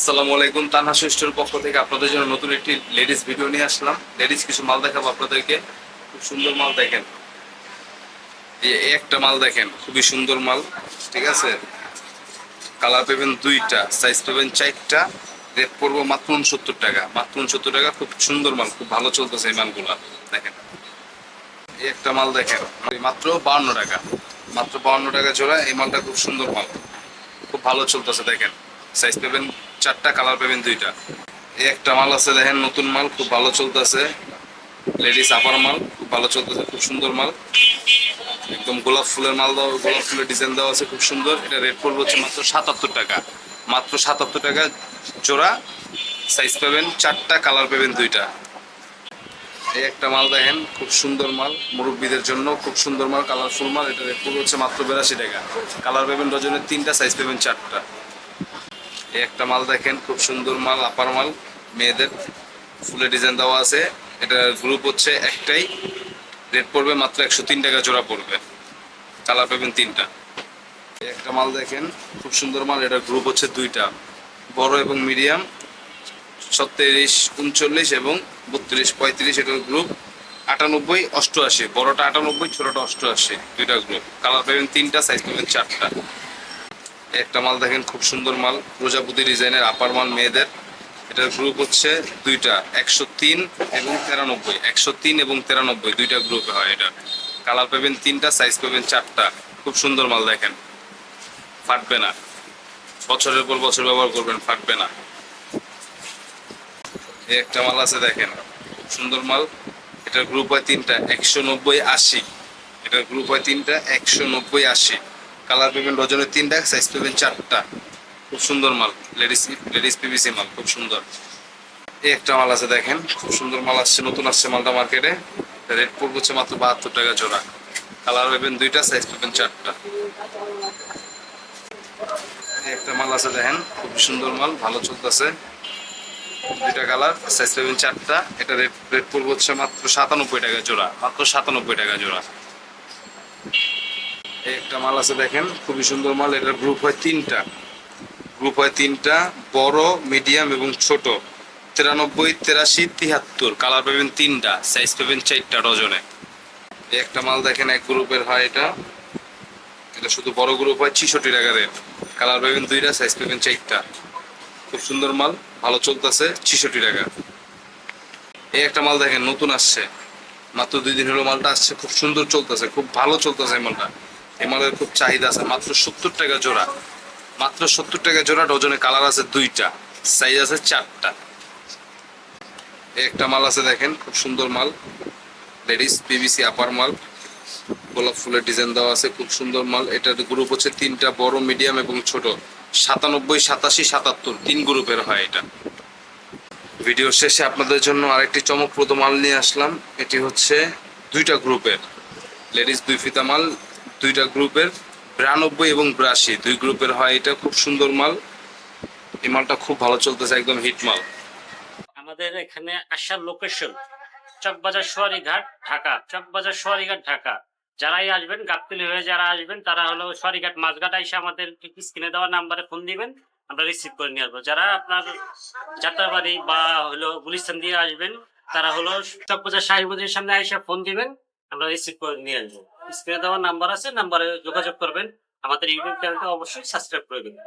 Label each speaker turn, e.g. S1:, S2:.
S1: আসসালামু আলাইকুম। তানহা সুষ্ঠুর পক্ষ থেকে আপনাদের জন্য নতুন একটি লেডিস ভিডিও নিয়ে আসলাম। লেডিস কিছু মাল দেখাবো আপনাদেরকে। খুব সুন্দর মাল দেখেন। এই একটা মাল দেখেন, খুবই সুন্দর মাল, ঠিক আছে? কালার পাবেন দুইটা সাইজ পাবেন চারটা রেট পড়ব মাত্র উনসত্তর টাকা। মাত্র উনসত্তর টাকা, খুব সুন্দর মাল, খুব ভালো চলতেছে এই মালগুলা। দেখেন। এই একটা মাল দেখেন, মাত্র বাউন্ন টাকা। মাত্র বাউন্ন টাকা জোড়া, এই মালটা খুব সুন্দর মাল। খুব ভালো চলতেছে, দেখেন। সাইজ পাবেন চারটা কালার পাবেন দুইটা। এই একটা মাল আছে, দেখেন নতুন মাল, খুব ভালো চলতেছে। লেডিস আপার মাল, খুব ভালো চলতেছে, খুব সুন্দর মাল। একদম গোলাপ ফুলের মাল দেওয়া, গোলাপ ফুলের ডিজাইন দেওয়া আছে, খুব সুন্দর। এটা রেট পড়বে হচ্ছে মাত্র সাতাত্তর টাকা। মাত্র সাতাত্তর টাকা জোড়া। সাইজ পাবেন চারটা কালার পাবেন দুইটা। এই একটা মাল দেখেন, খুব সুন্দর মাল, মুরব্বীদের জন্য খুব সুন্দর মাল কালারফুল মাল। এটা রেট পড়বে হচ্ছে মাত্র বেরাশি টাকা। কালার পাবেন ডজনের তিনটা সাইজ পাবেন চারটা। একটা মাল দেখেন, খুব সুন্দর মাল, আপার মাল, মেয়েদের ফুলের ডিজাইন দেওয়া আছে। এটা গ্রুপ হচ্ছে একটাই রেট পড়বে মাত্র একশো তিন টাকা জোড়া পড়বে। কালার পাবেন তিনটা। একটা মাল দেখেন, খুব সুন্দর মাল, এটা গ্রুপ হচ্ছে দুইটা। বড় এবং মিডিয়াম ছত্রিশ, উনচল্লিশ এবং বত্রিশ, পঁয়ত্রিশ এটার গ্রুপ আটানব্বই, অষ্টআশি। বড়টা আটানব্বই, ছোটটা অষ্টআশি, দুইটা গ্রুপ কালার পাবেন তিনটা সাইজ পাবেন চারটা। একটা মাল দেখেন, খুব সুন্দর মাল। প্রজাপতি ডিজাইনের আপার মাল মেয়েদের। এটার গ্রুপ হচ্ছে দুইটা, একশো তিন এবং তেরানব্বই। একশো তিন এবং তেরানব্বই, দুইটা গ্রুপে হয় এটা। কালার পাবেন তিনটা সাইজ পাবেন চারটা। খুব সুন্দর মাল দেখেন। ফাটবে না। বছরের পর বছর ব্যবহার করবেন, ফাটবে না। এই একটা মাল আছে দেখেন, খুব সুন্দর মাল। এটার গ্রুপ হয় তিনটা, একশো নব্বই আশি। এটার গ্রুপ হয় তিনটা, একশো নব্বই আশি। কালার পাবেন ডজনের তিনটা সাইজ পাবেন চারটা। খুব সুন্দর মাল লেডিস লেডিস পিভিসি মাল, খুব সুন্দর। এই একটা মাল আছে দেখেন, খুব সুন্দর মাল আসছে, নতুন আসছে মালটা মার্কেটে রেট পড়বে হচ্ছে মাত্র বাহাত্তর টাকা জোড়া। কালার পাবেন দুইটা সাইজ পাবেন চারটা। একটা মাল আছে দেখেন, খুব সুন্দর মাল, ভালো চলতেছে। দুইটা কালার সাইজ পাবেন চারটা। এটা রেট রেট পড়বে হচ্ছে মাত্র সাতানব্বই টাকা জোড়া, মাত্র সাতানব্বই টাকা জোড়া। একটা মাল আছে দেখেন, খুবই সুন্দর মাল। এটার গ্রুপ হয় তিনটা। গ্রুপ হয় তিনটা, বড় মিডিয়াম এবং ছোট। তিরানব্বই, তেরাশি তিয়াত্তর কালার পাবেন তিনটা সাইজ পাবেন চারটা ডজনে। একটা মাল দেখেন, এক গ্রুপের হয় এটা। এটা শুধু বড় গ্রুপ হয়, ছিষট্টি টাকা রেট কালার পাবেন দুইটা সাইজ পাবেন চারটা। খুব সুন্দর মাল, ভালো চলতেছে, ছিষট্টি টাকা। এই একটা মাল দেখেন, নতুন আসছে। মাত্র দুই দিন হলো মালটা আসছে, খুব সুন্দর চলতেছে, খুব ভালো চলতেছে মালটা। এই মালের খুব চাহিদা আছে। মাত্র সত্তর টাকা জোড়া। মাত্র সত্তর টাকা জোড়া, ডজনে কালার আছে দুইটা। সাইজ আছে চারটা। একটা মাল আছে দেখেন, খুব সুন্দর মাল। লেডিস পিভিসি আপার মাল। গোলাপ ফুলের ডিজাইন দেওয়া আছে, খুব সুন্দর মাল। এটার গ্রুপ হচ্ছে তিনটা, বড় মিডিয়াম এবং ছোট। সাতানব্বই, সাতাশি, সাতাত্তর, তিন গ্রুপের হয় এটা। ভিডিও শেষে আপনাদের জন্য আরেকটি চমকপ্রদ মাল নিয়ে আসলাম। এটি হচ্ছে দুইটা গ্রুপের লেডিস দুই ফিতা মাল দুইটা গ্রুপের বিরানব্বই এবং বিরাশি। দুই গ্রুপের হয় এটা খুব সুন্দর মাল। এই মালটা খুব ভালো চলতেছে, একদম হিট মাল।
S2: আমাদের এখানে আসার লোকেশন চকবাজার সোয়ারিঘাট, ঢাকা। চকবাজার সোয়ারিঘাট, ঢাকা। যারাই আসবেন গাবতলি হয়ে যারা আসবেন, তারা হলো সোয়ারিঘাট মাঝঘাট এসে আমাদের স্ক্রিনে দেওয়া নাম্বারে ফোন দিবেন, আমরা রিসিভ করে নিয়ে আসব। যারা আপনার যাত্রাবাড়ি বা হলো গুলিস্তান দিয়ে আসবেন, তারা হলো চকবাজার সাহিবুদ্দিনের সামনে এসে ফোন দিবেন, আমরা রিসিভ করে নিয়ে আসব। স্ক্রিনে দেওয়া নাম্বার আছে নাম্বারে যোগাযোগ করবেন। আমাদের ইউটিউব চ্যানেলটা অবশ্যই সাবস্ক্রাইব করে দেবেন।